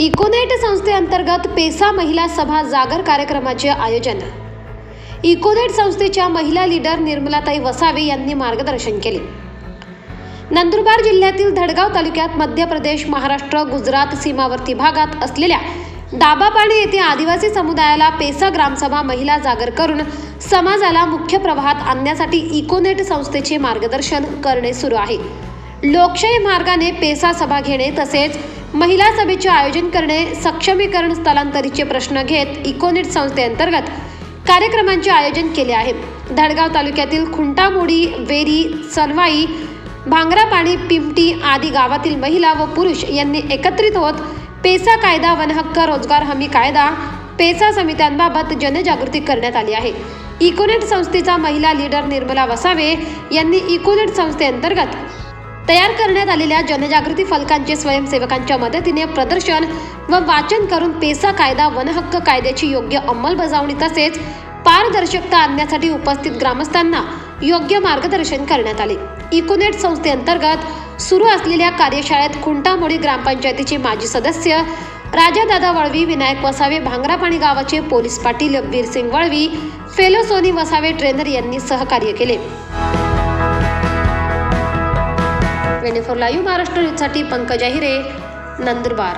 इकोनेट संस्थेअंतर्गत पेसा महिला सभा जागर कार्यक्रमाचे आयोजन. इकोनेट संस्थेच्या महिला लीडर निर्मलाताई वसावे यांनी मार्गदर्शन केले. नंदुरबार जिल्ह्यातील धडगाव तालुक्यात मध्य प्रदेश महाराष्ट्र गुजरात सीमावर्ती भागात असलेल्या दाबापाणी येथे आदिवासी समुदायाला पेसा ग्रामसभा महिला जागर करून समाजाला मुख्य प्रवाहात आणण्यासाठी इकोनेट संस्थेचे मार्गदर्शन करणे सुरू आहे. लोकशाही मार्गाने पेसा सभा घेणे तसेच महिला सभेचे आयोजन करणे सक्षमीकरण स्थलांतरीचे प्रश्न घेत इकोनेट संस्थेअंतर्गत कार्यक्रमांचे आयोजन केले आहे. धडगाव तालुक्यातील खुंटामोडी वेरी सनवाई भांगरापाणी पिमटी आदी गावातील महिला व पुरुष यांनी एकत्रित होत पेसा कायदा वनहक्क रोजगार हमी कायदा पेसा समित्यांबाबत जनजागृती करण्यात आली आहे. इकोनेट संस्थेचा महिला लीडर निर्मला वसावे यांनी इकोनेट संस्थेअंतर्गत तयार करण्यात आलेल्या जनजागृती फलकांचे स्वयंसेवकांच्या मदतीने प्रदर्शन व वाचन करून पेसा कायदा वनहक्क कायद्याची योग्य अंमलबजावणी तसेच पारदर्शकता आणण्यासाठी उपस्थित ग्रामस्थांना योग्य मार्गदर्शन करण्यात आले. इकोनेट संस्थेअंतर्गत सुरू असलेल्या कार्यशाळेत खुंटामोडी ग्रामपंचायतीचे माजी सदस्य राजादादा वळवी विनायक वसावे भांगरापाणी गावाचे police patil Virsing Valvi fellow Soni Vasave trainer यांनी सहकार्य केले. ट्वेंटी फोर लाईव्ह महाराष्ट्र न्यूजसाठी पंकजा हिरे नंदुरबार.